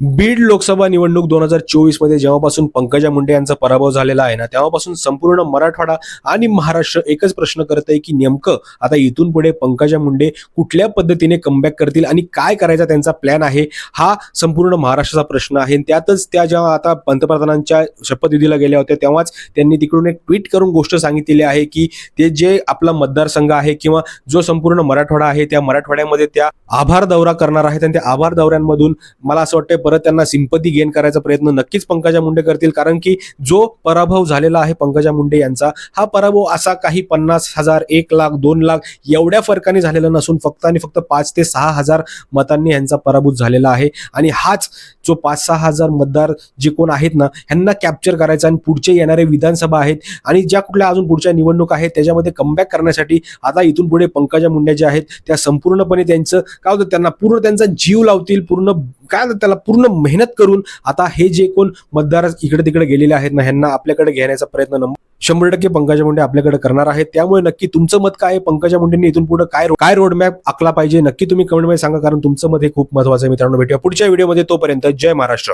बीड लोकसभा निवडणूक दोन हजार चोवीसमध्ये जेव्हापासून पंकजा मुंडे यांचा पराभव झालेला आहे ना तेव्हापासून संपूर्ण मराठवाडा आणि महाराष्ट्र एकच प्रश्न करत आहे की नेमकं आता इथून पुढे पंकजा मुंडे कुठल्या पद्धतीने कमबॅक करतील आणि काय करायचा त्यांचा प्लॅन आहे हा संपूर्ण महाराष्ट्राचा प्रश्न आहे. आणि त्यातच त्या जेव्हा आता पंतप्रधानांच्या शपथविधीला गेल्या होत्या तेव्हाच त्यांनी तिकडून एक ट्विट करून गोष्ट सांगितलेली आहे की ते जे आपला मतदारसंघ आहे किंवा जो संपूर्ण मराठवाडा आहे त्या मराठवाड्यामध्ये त्या आभार दौरा करणार आहेत आणि त्या आभार दौऱ्यांमधून मला असं वाटतं परत त्यांना सिंपती गेन करायचा प्रयत्न नक्कीच पंकजा मुंडे करतील. कारण की जो पराभव झालेला आहे पंकजा मुंडे यांचा हा पराभव असा काही पन्नास हजार एक लाख दोन लाख एवढ्या फरकाने झालेला नसून फक्त आणि फक्त पाच ते सहा हजार मतांनी यांचा पराभूत झालेला आहे. आणि हाच जो पाच सहा हजार मतदार जे कोण आहेत ना ह्यांना कॅप्चर करायचा आणि पुढचे येणारे विधानसभा आहेत आणि ज्या कुठल्या अजून पुढच्या निवडणूक आहेत त्याच्यामध्ये कमबॅक करण्यासाठी आता इथून पुढे पंकजा मुंडे ज्या आहेत त्या संपूर्णपणे त्यांचं काय होतं त्यांना पूर्ण त्यांचा जीव लावतील पूर्ण काय त्याला पूर्ण मेहनत करून आता हे जे कोण मतदार इकडे तिकडे गेलेले आहेत ना ह्यांना आपल्याकडे घेण्याचा प्रयत्न शंभर टक्के पंकजा मुंडे आपल्याकडे करणार आहेत. त्यामुळे नक्की तुमचं मत काय पंकजा मुंडेंनी इथून पुढे काय काय रोडमॅप आखला पाहिजे? नक्की तुम्ही कमेंटमध्ये सांगा कारण तुमचं मत हे खूप महत्वाचं आहे मित्रांनो. भेटूया पुढच्या व्हिडिओमध्ये तोपर्यंत जय महाराष्ट्र.